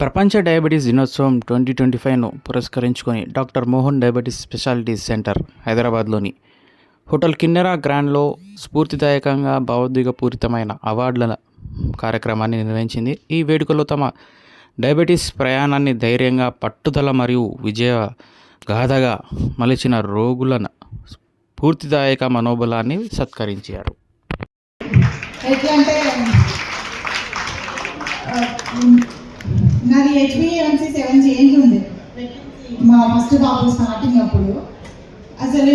ప్రపంచ డయాబెటీస్ దినోత్సవం twenty twenty ఫైవ్ను పురస్కరించుకొని doctor Mohan diabetes speciality centre హైదరాబాద్లోని హోటల్ కిన్నెరా గ్రాండ్లో స్ఫూర్తిదాయకంగా భావోద్వేగపూరితమైన అవార్డుల కార్యక్రమాన్ని నిర్వహించింది. ఈ వేడుకలో తమ డయాబెటీస్ ప్రయాణాన్ని ధైర్యంగా పట్టుదల మరియు విజయ గాథగా మలిచిన రోగుల స్ఫూర్తిదాయక మనోబలాన్ని సత్కరించారు. ఎట్లా అంటే నాది హెచ్బిఏవన్సీ సెవెన్ చేంజ్ ఉంది మా ఫస్ట్ బాబు స్టార్టింగ్ అప్పుడు. అసలు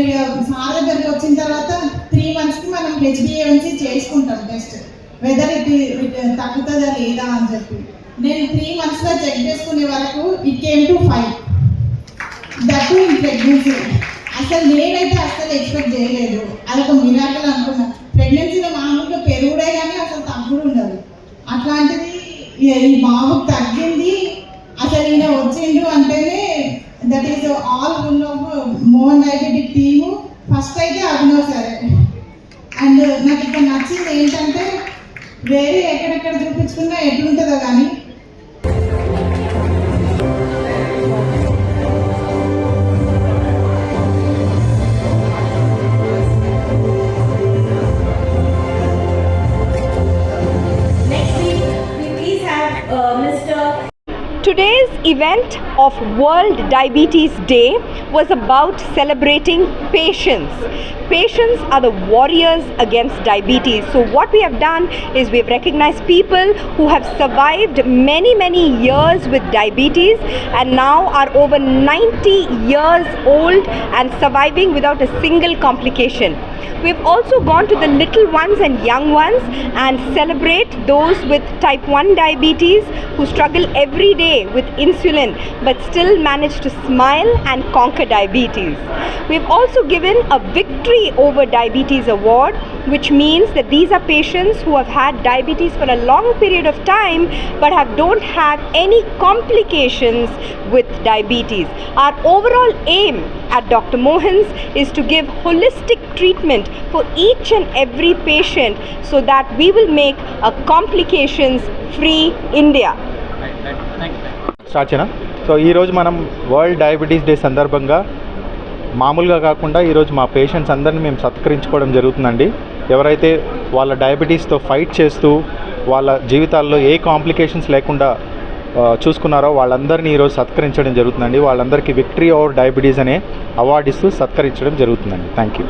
సార్ దగ్గరికి వచ్చిన తర్వాత త్రీ మంత్స్కి మనం హెచ్బిఏవన్సీ చేసుకుంటాం టెస్ట్ వెదర్ ఇది తగ్గుతుందా లేదా అని చెప్పి. నేను త్రీ మంత్స్లో చెక్ చేసుకునే వరకు it came to five that in pregnancy అసలు నేనైతే అసలు ఎక్స్పెక్ట్ చేయలేదు. అదొక మిరాకల్ అనుకున్నా. ప్రెగ్నెన్సీలో మామూలుగా పెరుగుడే కానీ అసలు తగ్గుడు ఉండదు అట్లాంటిది ఈ బాబుకి తగ్గ యునైటెడ్ టీము ఫస్ట్ అయితే అభినవ్ సరే అండ్ నాకు ఇక్కడ నచ్చింది ఏంటంటే వేరే ఎక్కడెక్కడ చూపించుకున్నా ఎట్లుంటుందో కానీ Next week, we please have uh, Mr. Today's event of World Diabetes Day was about celebrating patients. Patients are the warriors against diabetes. So, what we have done is we've recognized people who have survived many, many years with diabetes and now are over 90 years old and surviving without a single complication. We've also gone to the little ones and young ones and celebrate those with type 1 diabetes who struggle every day with insulin but still manage to smile and conquer diabetes. We've also given a victory over diabetes award, which means that these are patients who have had diabetes for a long period of time but have don't have any complications with diabetes. Our overall aim at Dr. Mohan's is to give holistic treatment for each and every patient so that we will make a complications free India. Start చేయనా so ఈరోజు మనం world diabetes day సందర్భంగా మామూలుగా కాకుండా ఈరోజు మా patients అందరిని మేము సత్కరించుకోవడం జరుగుతుందండి. ఎవరైతే వాళ్ళ డయాబెటీస్తో ఫైట్ చేస్తూ వాళ్ళ జీవితాల్లో ఏ కాంప్లికేషన్స్ లేకుండా చూసుకున్నారో వాళ్ళందరినీ ఈరోజు సత్కరించడం జరుగుతుందండి. వాళ్ళందరికీ విక్టరీ ఓవర్ డయాబెటీస్ అనే అవార్డు ఇస్తూ సత్కరించడం జరుగుతుందండి. Thank you